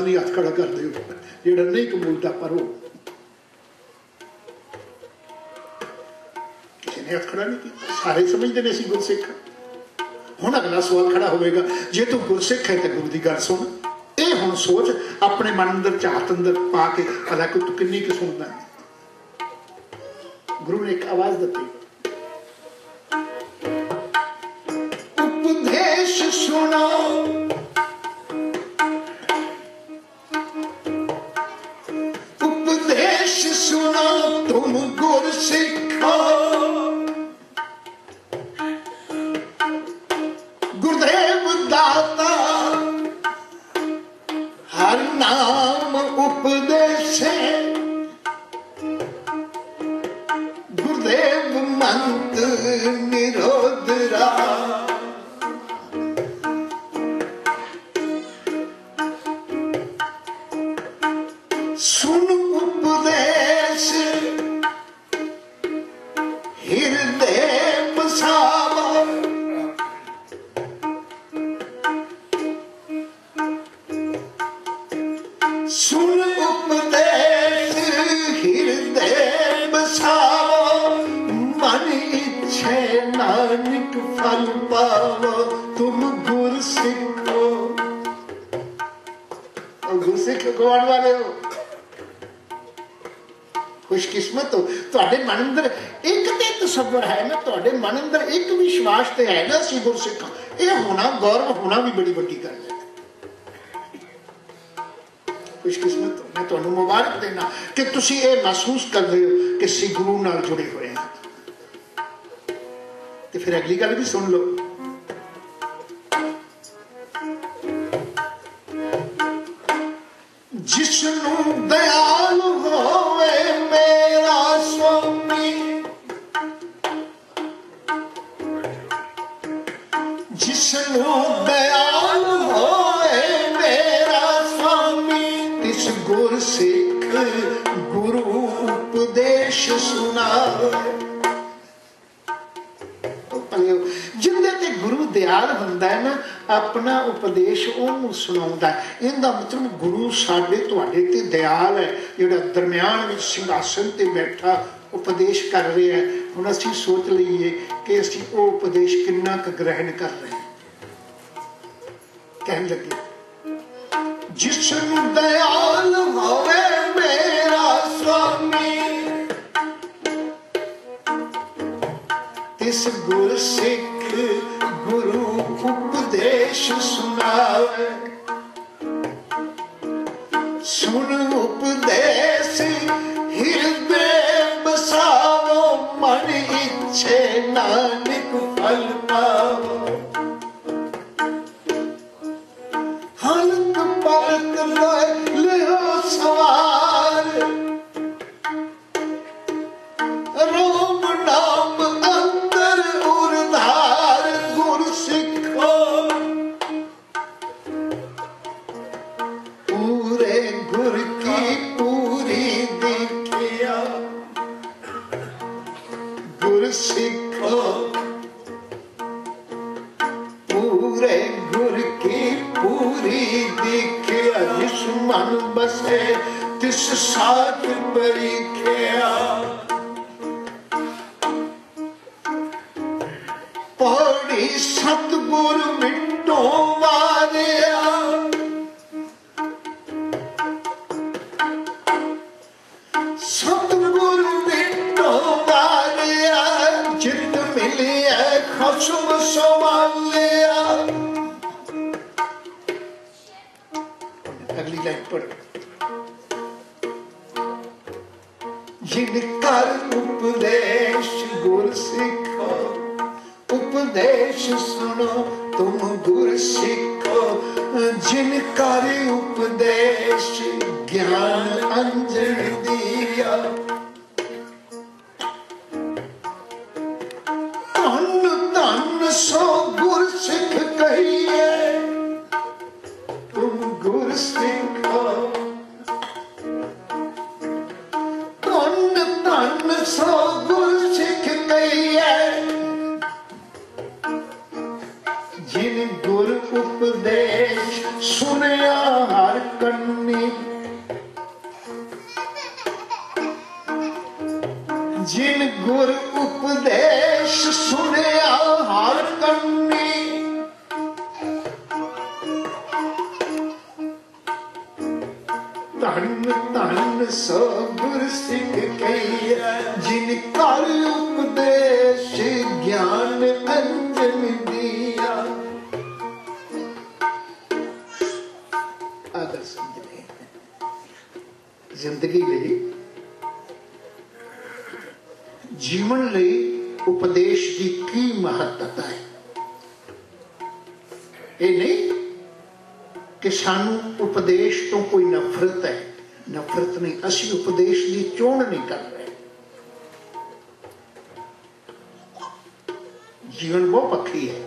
ਫਰਜ਼ ਹੱਥ ਖੜਾ ਕਰਦੇ ਹੋ ਜਿਹੜਾ ਨਹੀਂ ਕਬੂਲਦਾ, ਪਰ ਉਹ। ਕਿਸੇ ਹੱਥ ਖੜਾ ਨਹੀਂ ਕੀਤਾ। ਸਾਰੇ ਸਮਝਦੇ ਨੇ ਅਸੀਂ ਗੁਰਸਿੱਖ। ਹੁਣ ਅਗਲਾ ਸਵਾਲ ਖੜਾ ਹੋਵੇਗਾ, ਜੇ ਤੂੰ ਗੁਰਸਿੱਖ ਹੈ ਤਾਂ ਗੁਰੂ ਦੀ ਗੱਲ ਸੁਣ। ਇਹ ਹੁਣ ਸੋਚ, ਆਪਣੇ ਮਨ ਅੰਦਰ ਝਾਤ ਅੰਦਰ ਪਾ ਕੇ ਅਲਾ ਕਿ ਤੂੰ ਕਿੰਨੀ ਕਿ ਸੁਣਦਾ ਗੁਰੂ ਨੇ ਇੱਕ ਆਵਾਜ਼ ਦਿੱਤੀ। ਹਰ ਨਾਮ ਉਪਦੇਸ਼ੇ। ਗੁਰਦੇਵ ਮੰਤ ਨਿਰੋਧਰਾ ਸੁਨ ਉਹ ਗੁਰ ਸਿੱਖ ਕੋਣ ਵਾਲੇ ਹੋ ਖੁਸ਼ਕਿਸਮਤ ਹੋ ਤੁਹਾਡੇ ਮਨ ਅੰਦਰ ਇੱਕ ਤੇ ਤਸੱਵਰ ਹੈ ਨਾ ਤੁਹਾਡੇ ਮਨ ਅੰਦਰ ਇੱਕ ਵਿਸ਼ਵਾਸ ਤੇ ਹੈ ਨਾ ਅਸੀਂ ਗੁਰਸਿੱਖ ਇਹ ਹੋਣਾ ਗੌਰਵ ਹੋਣਾ ਵੀ ਬੜੀ ਵੱਡੀ ਗੱਲ ਹੈ ਖੁਸ਼ਕਿਸਮਤ ਹੋ। ਮੈਂ ਤੁਹਾਨੂੰ ਮੁਬਾਰਕ ਦੇਣਾ ਕਿ ਤੁਸੀਂ ਇਹ ਮਹਿਸੂਸ ਕਰਦੇ ਹੋ ਕਿ ਅਸੀਂ ਗੁਰੂ ਨਾਲ ਜੁੜੇ ਹੋਏ ਹਾਂ ਤੇ ਫਿਰ ਅਗਲੀ ਗੱਲ ਵੀ ਸੁਣ ਲਓ ਗੁਰੂ ਦਿਆਲ ਹੁੰਦਾ ਹੈ ਨਾ, ਆਪਣਾ ਉਪਦੇਸ਼ ਉਹਨੂੰ ਸੁਣਾਉਂਦਾ ਇਹਦਾ ਮਤਲਬ ਗੁਰੂ ਸਾਡੇ ਤੁਹਾਡੇ ਤੇ ਦਿਆਲ ਹੈ, ਜਿਹੜਾ ਦਰਮਿਆਨ ਵਿੱਚ ਸਿੰਘਾਸਨ ਤੇ ਬੈਠਾ ਉਪਦੇਸ਼ ਕਰ ਰਿਹਾ ਹੈ। ਹੁਣ ਅਸੀਂ ਸੋਚ ਲਈਏ ਕਿ ਅਸੀਂ ਉਹ ਉਪਦੇਸ਼ ਕਿੰਨਾ ਕੁ ਗ੍ਰਹਿਣ ਕਰ ਰਹੇ ਹਾਂ। ਕਹਿਣ ਲੱਗੇ, ਜਿਸ ਨੂੰ ਦਿਆਲ ਹੋਵੇ ਮੇਰਾ ਸੁਆਮੀ ਤਿਸ ਗੁਰ ਸਿੱਖ ਸੁਣਾਵੇ ਸੁਣ ਉਪਦੇਸ਼ ਹਿਰਦੇ ਬਸਾਵੋ ਮਨ ਇੱਛੇ ਨਾਨਕ ਫਲ ਪਾਵੋ। ਪੂਰੀ ਦੇਖਿਆ। ਗੁਰ ਸਿੱਖੋ, ਪੂਰੇ ਗੁਰ ਕੀ ਪੂਰੀ ਦੇਖਿਆ। ਜਿਸ ਮਨ ਬਸੇ, ਤਿਸ ਸਾਥ ਪਰੀਖਿਆ। ਪੜੀ ਸਤਗੁਰ ਮਿਟੋ ਵਾਰਿਆ। ਖਸਮ ਸਵਾਲਿਆ ਅਗਲੀ ਲਾਈਨ ਪੜ੍ਹ ਜਿਨ ਕਰ ਉਪਦੇਸ਼ ਗੁਰ ਸਿੱਖੋ ਉਪਦੇਸ਼ ਸੁਣੋ ਤੁਮ ਗੁਰ ਸਿੱਖੋ ਜਿਨ ਕਰ ਉਪਦੇਸ਼ ਗਿਆਨ ਅੰਜਨ ਦੀਆ ਤੋਂ ਗੁਰ ਸਿੱਖ ਕਈਐ ਜਿਨ ਗੁਰ ਉਪਦੇਸ਼ ਸੁਨਿਆ ਹਰ ਕੰਨੀ। ਜਿਨ ਗੁਰ ਉਪਦੇਸ਼ ਸੁਨਿਆ ਹਰ ਕੰਨੀ। ਧੰਨ ਧੰਨ ਸੋ ਸਿੱਖ ਕਈ ਜਿਨ ਕਰ ਉਪਦੇਸ਼ ਗਿਆਨ ਅੰਜਨ ਦਿਆ। ਅਗਰ ਸਮਝੇ ਜ਼ਿੰਦਗੀ ਲਈ, ਜੀਵਨ ਲਈ ਉਪਦੇਸ਼ ਦੀ ਕੀ ਮਹੱਤਤਾ ਹੈ? ਇਹ ਨਹੀਂ ਕਿ ਸਾਨੂੰ ਉਪਦੇਸ਼ ਤੋਂ ਕੋਈ ਨਫ਼ਰਤ ਹੈ। ਨਫ਼ਰਤ ਨਹੀਂ, ਅਸੀਂ ਉਪਦੇਸ਼ ਦੀ ਚੋਣ ਨਹੀਂ ਕਰ ਰਹੇ। ਜੀਵਨ ਬਹੁਤ ਪੱਖੀ ਹੈ।